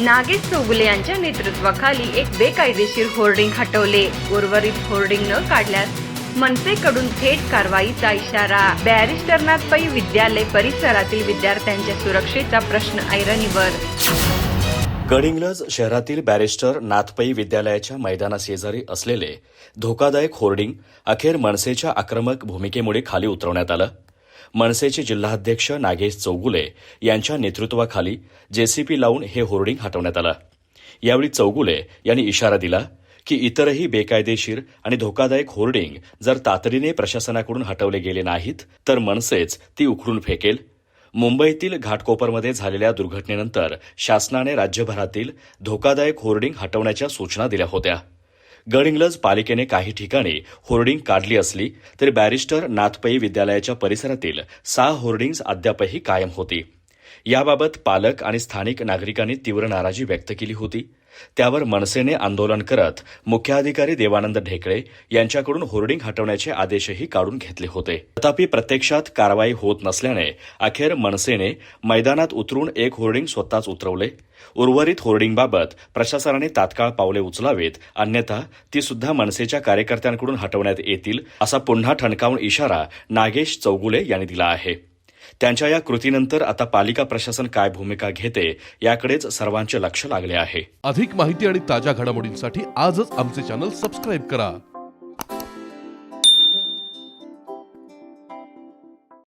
नागेश चौगुले यांच्या नेतृत्वाखाली एक बेकायदेशीर होर्डिंग हटवले. उर्वरित होर्डिंग न काढल्यास मनसेकडून थेट कारवाईचा इशारा. बॅरिस्टर पै विद्यालय परिसरातील विद्यार्थ्यांच्या सुरक्षेचा प्रश्न ऐरणीवर. गडिंग्लज शहरातील बॅरिस्टर नाथपई विद्यालयाच्या मैदानाशेजारी असलेले धोकादायक होर्डिंग अखेर मनसेच्या आक्रमक भूमिकेमुळे खाली उतरवण्यात आलं. मनसेचे जिल्हाध्यक्ष नागेश चौगुले यांच्या नेतृत्वाखाली जेसीपी लावून हे होर्डिंग हटवण्यात आलं. यावेळी चौगुले यांनी इशारा दिला की इतरही बेकायदेशीर आणि धोकादायक होर्डिंग जर तातडीने प्रशासनाकडून हटवले गेले नाहीत तर मनसेच ती उखडून फेकेल. मुंबईतील घाटकोपरमध्ये झालेल्या दुर्घटनेनंतर शासनाने राज्यभरातील धोकादायक होर्डिंग हटवण्याच्या सूचना दिल्या होत्या. गडिंग्लज पालिकेने काही ठिकाणी होर्डिंग काढली असली तरी बॅरिस्टर नाथपई विद्यालयाच्या परिसरातील सहा होर्डिंग्ज अद्यापही कायम होती. याबाबत पालक आणि स्थानिक नागरिकांनी तीव्र नाराजी व्यक्त केली होती. त्यावर मनसेने आंदोलन करत मुख्याधिकारी देवानंद ढेकळे यांच्याकडून होर्डिंग हटवण्याचे आदेशही काढून घेतले होते. तथापि प्रत्यक्षात कारवाई होत नसल्याने अखेर मनसेने मैदानात उतरून एक होर्डिंग स्वतःच उतरवले. उर्वरित होर्डिंगबाबत प्रशासनाने तात्काळ पावले उचलावेत अन्यथा ती सुद्धा मनसेच्या कार्यकर्त्यांकडून हटवण्यात येतील असा पुन्हा ठणकावून इशारा नागेश चौगुले यांनी दिला आहे. त्यांच्या या कृतीनंतर आता पालिका प्रशासन काय भूमिका घेते याकडेच सर्वांचे लक्ष लागले आहे. अधिक माहिती आणि ताज्या घडामोडींसाठी आजच आमचे चॅनल सबस्क्राईब करा.